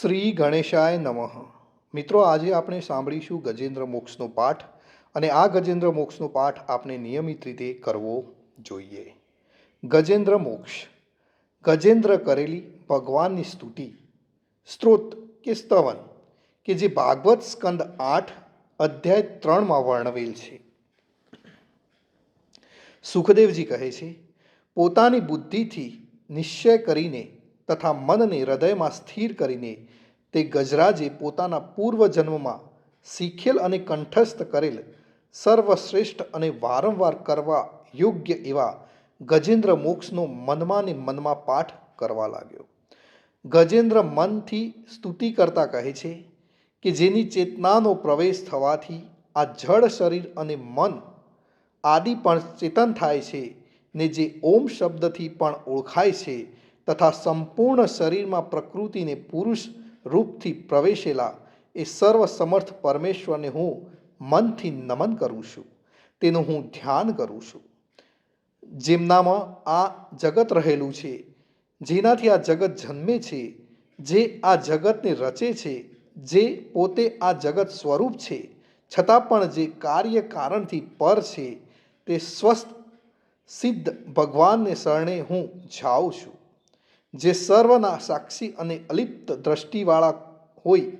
શ્રી ગણેશાય નમઃ. મિત્રો, આજે આપણે સાંભળીશું ગજેન્દ્ર મોક્ષનો પાઠ અને આ ગજેન્દ્ર મોક્ષનો પાઠ આપણે નિયમિત રીતે કરવો જોઈએ. ગજેન્દ્ર મોક્ષ. ગજેન્દ્ર કરેલી ભગવાનની સ્તુતિ, સ્ત્રોત કે સ્તવન કે જે ભાગવત સ્કંદ આઠ અધ્યાય ત્રણમાં વર્ણવેલ છે. સુખદેવજી કહે છે, પોતાની બુદ્ધિથી નિશ્ચય કરીને તથા મનને હૃદયમાં સ્થિર કરીને તે ગજરાજે પોતાના પૂર્વજન્મમાં શીખેલ અને કંઠસ્થ કરેલ સર્વશ્રેષ્ઠ અને વારંવાર કરવા યોગ્ય એવા ગજેન્દ્ર મોક્ષનો મનમાં ને મનમાં પાઠ કરવા લાગ્યો. ગજેન્દ્ર મનથી સ્તુતિ કરતા કહે છે કે જેની ચેતનાનો પ્રવેશ થવાથી આ જળ શરીર અને મન આદિ પણ ચેતન થાય છે ને જે ઓમ શબ્દથી પણ ઓળખાય છે તથા સંપૂર્ણ શરીરમાં પ્રકૃતિને પુરુષ રૂપથી પ્રવેશેલા એ સર્વ સમર્થ પરમેશ્વરને હું મનથી નમન કરું છું. તેનું હું ધ્યાન કરું છું. જેમનામાં આ જગત રહેલું છે, જેનાથી આ જગત જન્મે છે, જે આ જગતને રચે છે, જે પોતે આ જગત સ્વરૂપ છે, છતાં પણ જે કાર્ય કારણથી પર છે, તે સ્વસ્થ સિદ્ધ ભગવાનને શરણે હું જાઉં છું. જે સર્વના સાક્ષી અને અલિપ્ત દ્રષ્ટિવાળા હોય,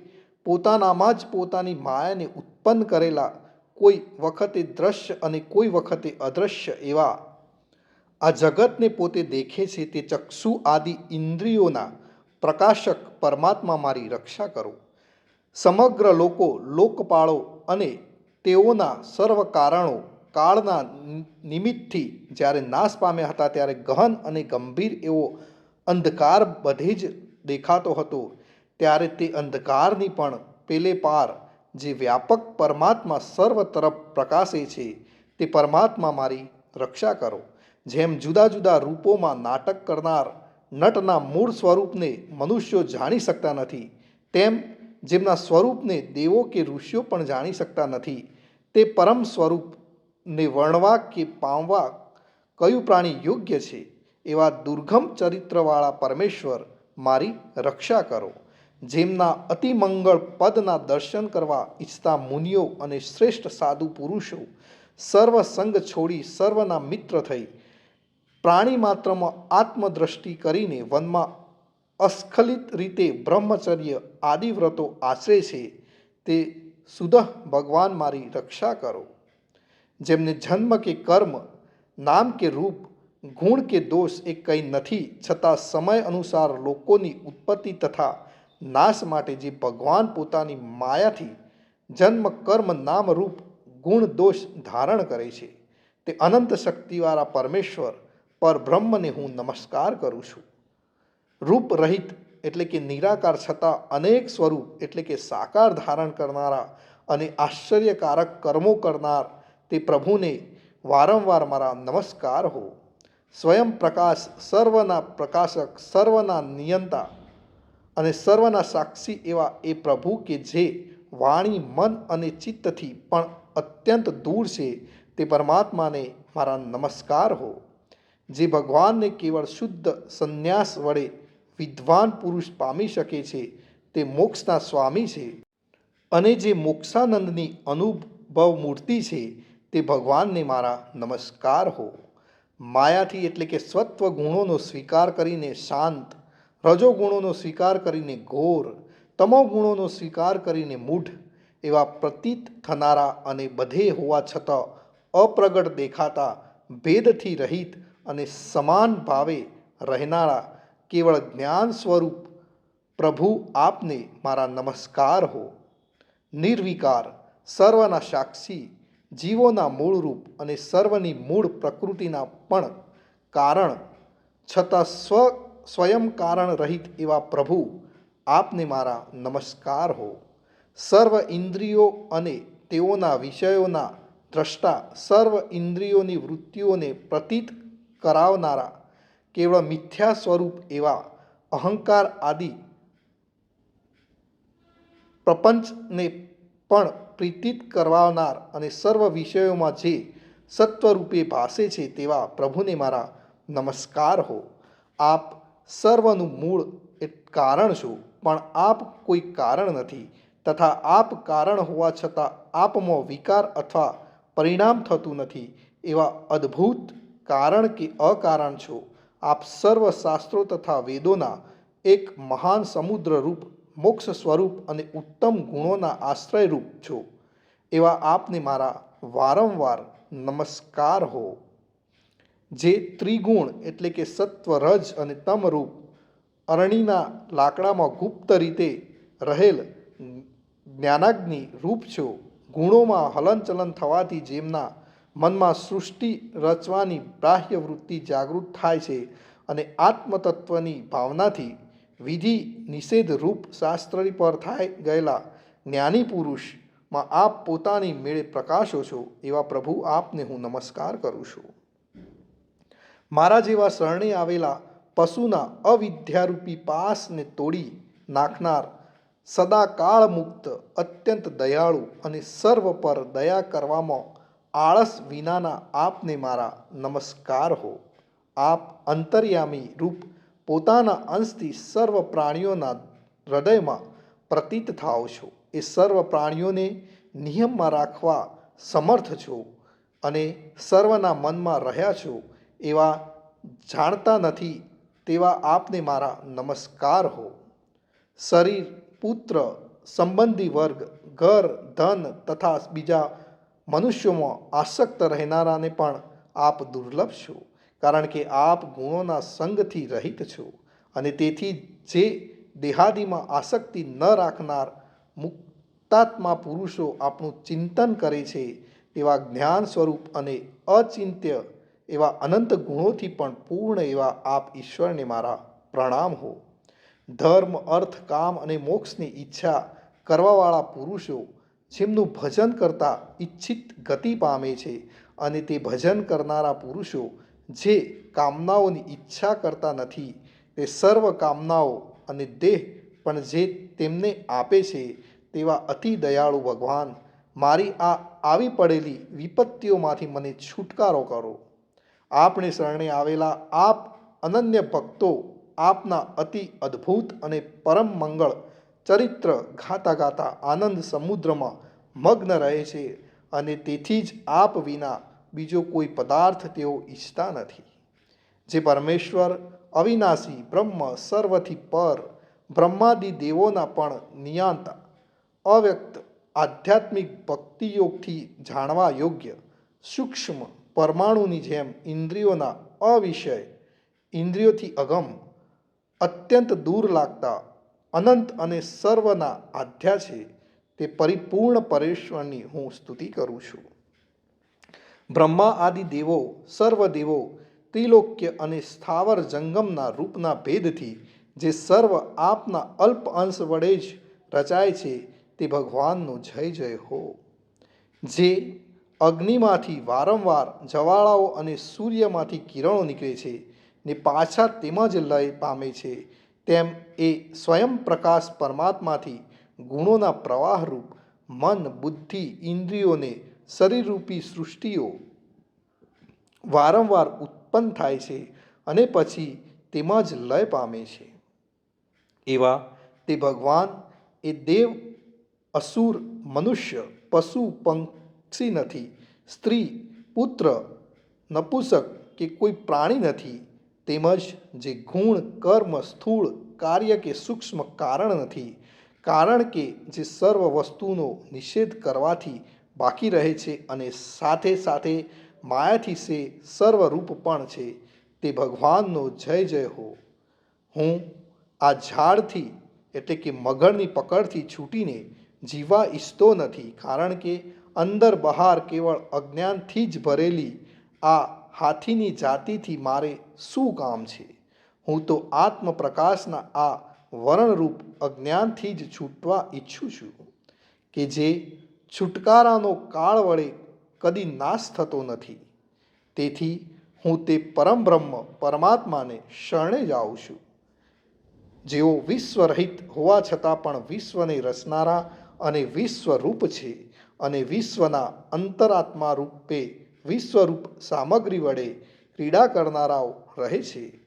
પોતાનામાં જ પોતાની માયાને ઉત્પન્ન કરેલા કોઈ વખતે દ્રશ્ય અને કોઈ વખતે અદૃશ્ય એવા. આ જગતને પોતે દેખે છે તે ચક્ષુ આદિ ઇન્દ્રિયોના પ્રકાશક પરમાત્મા મારી રક્ષા કરો. સમગ્ર લોકો લોકપાળો અને તેઓના સર્વ કારણો કાળના નિમિત્તથી જ્યારે નાશ પામ્યા હતા ત્યારે ગહન અને ગંભીર એવો અંધકાર બધે જ દેખાતો હતો. ત્યારે તે અંધકારની પણ પેલે પાર જે વ્યાપક પરમાત્મા સર્વ તરફ પ્રકાશે છે, તે પરમાત્મા મારી રક્ષા કરો. જેમ જુદા જુદા રૂપોમાં નાટક કરનાર નટના મૂળ સ્વરૂપને મનુષ્યો જાણી શકતા નથી, તેમ જેમના સ્વરૂપને દેવો કે ઋષિઓ પણ જાણી શકતા નથી, તે પરમ સ્વરૂપને વર્ણવા કે પામવા કયું પ્રાણી યોગ્ય છે? એવા દુર્ગમ ચરિત્રવાળા પરમેશ્વર મારી રક્ષા કરો, જેમના અતિમંગળ પદના દર્શન કરવા ઈચ્છતા મુનિઓ અને શ્રેષ્ઠ સાધુ પુરુષો સર્વ સંગ છોડી સર્વના મિત્ર થઈ, પ્રાણી માત્રમાં આત્મદ્રષ્ટિ કરીને વનમાં અસ્ખલિત રીતે બ્રહ્મચર્ય આદિવ્રતો આશરે છે, તે સુદહ ભગવાન મારી રક્ષા કરો. જેમને જન્મ કે કર્મ, નામ કે રૂપ ગુણ કે દોષ એ કંઈ નથી, છતાં સમય અનુસાર લોકોની ઉત્પત્તિ તથા નાશ માટે જે ભગવાન પોતાની માયાથી જન્મ, કર્મ નામરૂપ ગુણ, દોષ ધારણ કરે છે, તે અનંત શક્તિવાળા પરમેશ્વર પર બ્રહ્મને હું નમસ્કાર કરું છું. રૂપ રહિત એટલે કે નિરાકાર છતાં અનેક સ્વરૂપ એટલે કે સાકાર ધારણ કરનારા અને આશ્ચર્યકારક કર્મો કરનાર તે પ્રભુને વારંવાર મારા નમસ્કાર હો. સ્વયં પ્રકાશ, સર્વના પ્રકાશક, સર્વના નિયંતા અને સર્વના સાક્ષી એવા એ પ્રભુ કે જે વાણી, મન અને ચિત્તથી પણ અત્યંત દૂર છે, તે પરમાત્માને મારા નમસ્કાર હો. જે ભગવાનને કેવળ શુદ્ધ સંન્યાસ વડે વિદ્વાન પુરુષ પામી શકે છે, તે મોક્ષના સ્વામી છે. અને જે મોક્ષાનંદની અનુભવ મૂર્તિ છે, તે ભગવાનને મારા નમસ્કાર હો. માયાથી એટલે કે સ્વત્વ ગુણોનો સ્વીકાર કરીને શાંત રજો ગુણોનો સ્વીકાર કરીને ઘોર તમો ગુણોનો સ્વીકાર કરીને મૂઢ, એવા પ્રતીત થનારા અને બધે હોવા છતાં અપ્રગટ દેખાતા, ભેદથી રહિત અને સમાન ભાવે રહેનારા કેવળ જ્ઞાન સ્વરૂપ, પ્રભુ આપને મારા નમસ્કાર હો. નિર્વિકાર, સર્વના સાક્ષી જીવોના મૂળરૂપ અને સર્વની મૂળ પ્રકૃતિના પણ કારણ, છતાં સ્વ, સ્વયં કારણ રહિત એવા પ્રભુ, આપને મારા નમસ્કાર હો. સર્વ ઇન્દ્રિયો અને તેઓના વિષયોના દ્રષ્ટા સર્વ ઇન્દ્રિયોની વૃત્તિઓને પ્રતીત કરાવનારા, કેવળ મિથ્યા સ્વરૂપ એવા અહંકાર આદિ પ્રપંચને પણ પ્રીતિત કરવાનાર અને સર્વ વિષયોમાં જે સત્વરૂપે ભાસે છે તેવા પ્રભુને મારા નમસ્કાર હો. આપ સર્વનું મૂળ એ કારણ છો, પણ આપ કોઈ કારણ નથી. તથા આપ કારણ હોવા છતાં આપમાં વિકાર અથવા પરિણામ થતું નથી. એવા અદ્ભુત કારણ કે અકારણ છો. આપ સર્વ શાસ્ત્રો તથા વેદોના એક મહાન સમુદ્ર રૂપ મોક્ષ સ્વરૂપ અને ઉત્તમ ગુણોના આશ્રય રૂપ છો. એવા આપને મારા વારંવાર નમસ્કાર હો. જે ત્રિગુણ એટલે કે સત્વ રજ અને તમરૂપ અરણીના લાકડામાં ગુપ્ત રીતે રહેલ જ્ઞાનાગ્નિ રૂપ છો. ગુણોમાં હલનચલન થવાથી જેમના મનમાં સૃષ્ટિ રચવાની બાહ્ય વૃત્તિ જાગૃત થાય છે અને આત્મતત્વની ભાવનાથી વિધિ નિષેધ રૂપ શાસ્ત્રની પર થાય ગયેલા જ્ઞાની પુરુષમાં આપ પોતાની મેળે પ્રકાશો છો, એવા પ્રભુ આપને હું નમસ્કાર કરું છું. મારા જેવા શરણે આવેલા પશુના અવિદ્યારૂપી પાસને તોડી નાખનાર સદાકાળ મુક્ત અત્યંત દયાળુ અને સર્વ પર દયા કરવામાં આળસ વિનાના આપને મારા નમસ્કાર હો. આપ અંતર્યામી રૂપ પોતાના અંશથી સર્વ પ્રાણીઓના હૃદયમાં પ્રતીત થાઓ છો. એ સર્વ પ્રાણીઓને નિયમમાં રાખવા સમર્થ છો અને સર્વના મનમાં રહ્યા છો એવા જાણતા નથી તેવા આપને મારા નમસ્કાર હો. શરીર, પુત્ર, સંબંધી વર્ગ, ઘર, ધન તથા બીજા મનુષ્યોમાં આસક્ત રહેનારાને પણ આપ દુર્લભ છો. કારણ કે આપ ગુણોના સંગથી રહિત છો અને તેથી જે દેહાદીમાં આસક્તિ ન રાખનાર મુક્તાત્મા પુરુષો આપણું ચિંતન કરે છે, તેવા જ્ઞાન સ્વરૂપ અને અચિંત્ય એવા અનંત ગુણોથી પણ પૂર્ણ એવા આપ ઈશ્વરને મારા પ્રણામ હો. ધર્મ, અર્થ, કામ અને મોક્ષની ઈચ્છા કરવાવાળા પુરુષો જેમનું ભજન કરતા ઈચ્છિત ગતિ પામે છે અને તે ભજન કરનારા પુરુષો જે કામનાઓની ઈચ્છા કરતા નથી, તે સર્વ કામનાઓ અને દેહ પણ જે તેમને આપે છે તેવા અતિ દયાળુ ભગવાન, મારી આ આવી પડેલી વિપત્તિઓમાંથી મને છુટકારો કરો. આપણે શરણે આવેલા આપ અનન્ય ભક્તો, આપના અતિ અદ્ભુત અને પરમ મંગળ, ચરિત્ર ગાતા ગાતા આનંદ સમુદ્રમાં મગ્ન રહે છે અને તેથી જ આપ વિના બીજો કોઈ પદાર્થ તેઓ ઈચ્છતા નથી. જે પરમેશ્વર, અવિનાશી, બ્રહ્મ, સર્વથી પર, બ્રહ્માદિ દેવોના પણ નિયાંતા, અવ્યક્ત, આધ્યાત્મિક ભક્તિયોગથી જાણવા યોગ્ય, સૂક્ષ્મ, પરમાણુની જેમ ઇન્દ્રિયોના અવિષય, ઇન્દ્રિયોથી અગમ, અત્યંત દૂર લાગતા, અનંત અને સર્વના આધ્યા છે, તે પરિપૂર્ણ પરેશ્વરની હું સ્તુતિ કરું છું. બ્રહ્મા આદિ દેવો, સર્વ દેવો, ત્રિલોક્ય અને સ્થાવર જંગમના રૂપના ભેદથી જે સર્વ આપના અલ્પ અંશ વડે જ રચાય છે તે ભગવાનનો જય જય હો. જે અગ્નિમાંથી વારંવાર જવાળાઓ અને સૂર્યમાંથી કિરણો નીકળે છે ને પાછા તેમાં જ લય પામે છે, તેમ એ સ્વયં પ્રકાશ પરમાત્માથી ગુણોના પ્રવાહરૂપ મન, બુદ્ધિ, ઇન્દ્રિયોને શરીરરૂપી સૃષ્ટિઓ વારંવાર ઉત્પન્ન થાય છે અને પછી તેમાં જ લય પામે છે. એવા તે ભગવાન એ દેવ, અસુર, મનુષ્ય, પશુ, પંક્ષી નથી, સ્ત્રી, પુત્ર, નપુસક કે કોઈ પ્રાણી નથી, તેમજ જે ગુણ, કર્મ, સ્થૂળ, કાર્ય કે સૂક્ષ્મ કારણ નથી, કારણ કે જે સર્વ વસ્તુનો નિષેધ કરવાથી બાકી રહે છે અને સાથે સાથે માયાથી સે સર્વરૂપ પણ છે. તે ભગવાનનો જય જય હો. હું આ ઝાડથી, એટલે કે મગરની પકડથી છૂટીને જીવા ઈચ્છતો નથી, કારણ કે અંદર બહાર કેવળ અજ્ઞાનથી જ ભરેલી આ હાથીની જાતિથી મારે શું કામ છે? હું તો આત્મપ્રકાશના આ વર્ણરૂપ અજ્ઞાનથી જ છૂટવા ઈચ્છું છું. કે જે છુટકારાનો કાળ વડે કદી નાશ થતો નથી. તેથી હું તે પરમ બ્રહ્મ પરમાત્માને શરણે જાઉં છું. જેઓ વિશ્વરહિત હોવા છતાં પણ વિશ્વને રચનારા અને વિશ્વરૂપ છે અને વિશ્વના અંતરાત્મા રૂપે વિશ્વરૂપ સામગ્રી વડે ક્રીડા કરનારાઓ રહે છે.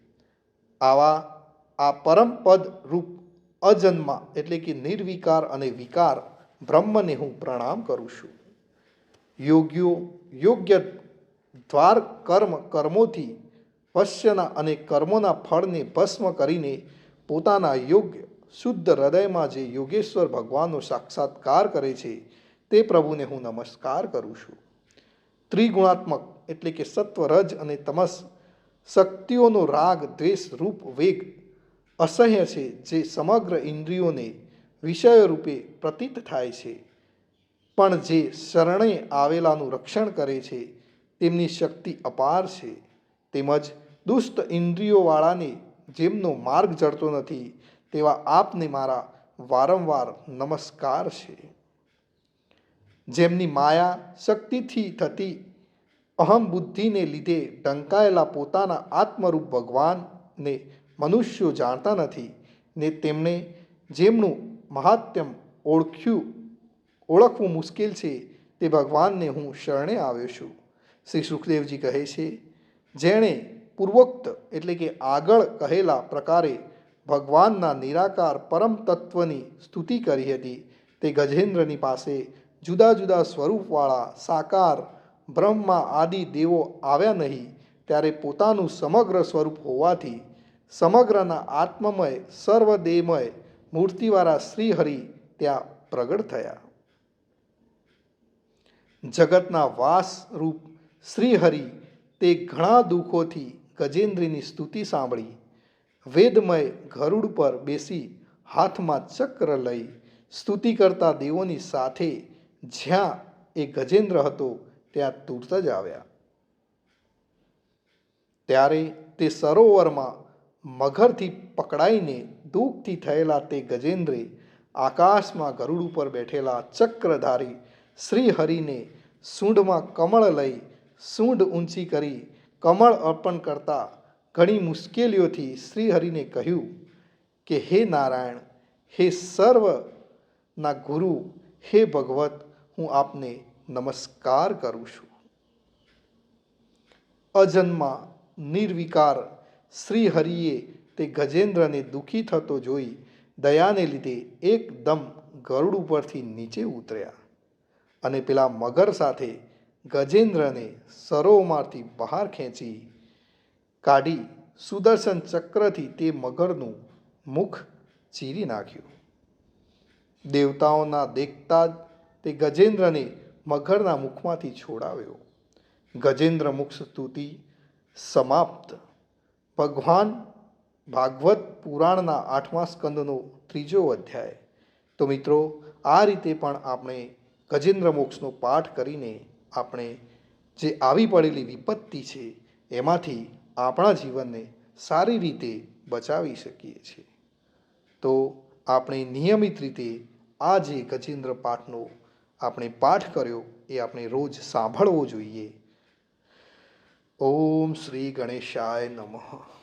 આવા આ પરમપદ રૂપ અજન્મા એટલે કે નિર્વિકાર અને વિકાર બ્રહ્મને હું પ્રણામ કરું છું. યોગ્યો, યોગ્ય દ્વાર કર્મ, કર્મોથી વશ્યના અને કર્મોના ફળને ભસ્મ કરીને પોતાના યોગ્ય, શુદ્ધ હૃદયમાં જે યોગેશ્વર ભગવાનનો સાક્ષાત્કાર કરે છે, તે પ્રભુને હું નમસ્કાર કરું છું. ત્રિગુણાત્મક એટલે કે સત્વ રજ અને તમસ શક્તિઓનો રાગ, દ્વેષ, રૂપ, વેગ અસહ્ય છે જે સમગ્ર ઇન્દ્રિયોને વિષય રૂપે પ્રતીત થાય છે. પણ જે શરણે આવેલાનું રક્ષણ કરે છે, તેમની શક્તિ અપાર છે. તેમજ દુષ્ટ ઇન્દ્રિયોવાળાને જેમનો માર્ગ જડતો નથી, તેવા આપને મારા વારંવાર નમસ્કાર છે. જેમની માયા શક્તિથી થતી અહમ બુદ્ધિને લીધે ઢંકાયેલા પોતાના આત્મરૂપ ભગવાનને મનુષ્યો જાણતા નથી, ને તેમણે જેમનું મહાત્મ્ય ઓળખ્યું, ઓળખવું મુશ્કેલ છે તે ભગવાનને હું શરણે આવ્યો છું. શ્રી સુખદેવજી કહે છે, જેણે પૂર્વોક્ત એટલે કે આગળ કહેલા પ્રકારે ભગવાનના નિરાકાર પરમ તત્વની સ્તુતિ કરી હતી, તે ગજેન્દ્રની પાસે જુદા જુદા સ્વરૂપવાળા સાકાર, બ્રહ્મા આદિ દેવો આવ્યા નહીં, ત્યારે પોતાનું સમગ્ર સ્વરૂપ હોવાથી સમગ્રના આત્મમય સર્વદેહમય મૂર્તિવાળા શ્રીહરિ ત્યાં પ્રગટ થયા. જગતના વાસ રૂપ શ્રીહરિ તે ઘણા દુઃખોથી ગજેન્દ્રની સ્તુતિ સાંભળી, વેદમય ગરુડ પર બેસી હાથમાં ચક્ર લઈ સ્તુતિ કરતા દેવોની સાથે જ્યાં એ ગજેન્દ્ર હતો ત્યાં તુરત જ આવ્યા. ત્યારે તે સરોવરમાં મગરથી પકડાઈને દુઃખથી થયેલા તે ગજેન્દ્રે આકાશમાં ગરુડ ઉપર બેઠેલા ચક્રધારી શ્રી હરિને સૂંઢમાં કમળ લઈ સૂંઢ ઊંચી કરી કમળ અર્પણ કરતા ઘણી મુશ્કેલીઓથી શ્રી હરિને કહ્યું કે, હે નારાયણ, હે સર્વના ગુરુ, હે ભગવત, હું આપને નમસ્કાર કરું છું. અજન્મા નિર્વિકાર શ્રી હરિએ તે ગજેન્દ્રને દુઃખી થતો જોઈ દયાને લીધે એકદમ ગરુડ ઉપરથી નીચે ઉતર્યા અને પેલા મગર સાથે ગજેન્દ્રને સરોવરમાંથી બહાર ખેંચી કાઢી સુદર્શન ચક્રથી તે મગરનું મુખ ચીરી નાખ્યું. દેવતાઓના દેખતા જ તે ગજેન્દ્રને મગરના મુખમાંથી છોડાવ્યો. ગજેન્દ્ર મુખ સ્તુતિ સમાપ્ત ભગવાન ભાગવત પુરાણના આઠમા સ્કંદનો ત્રીજો અધ્યાય. તો મિત્રો, આ રીતે પણ આપણે ગજેન્દ્ર મોક્ષનો પાઠ કરીને આપણે જે આવી પડેલી વિપત્તિ છે, એમાંથી આપણા જીવનને સારી રીતે બચાવી શકીએ છીએ. તો આપણે નિયમિત રીતે આ જે ગજેન્દ્ર પાઠનો આપણે પાઠ કર્યો, એ આપણે રોજ સાંભળવો જોઈએ. ઓમ શ્રી ગણેશાય નમઃ.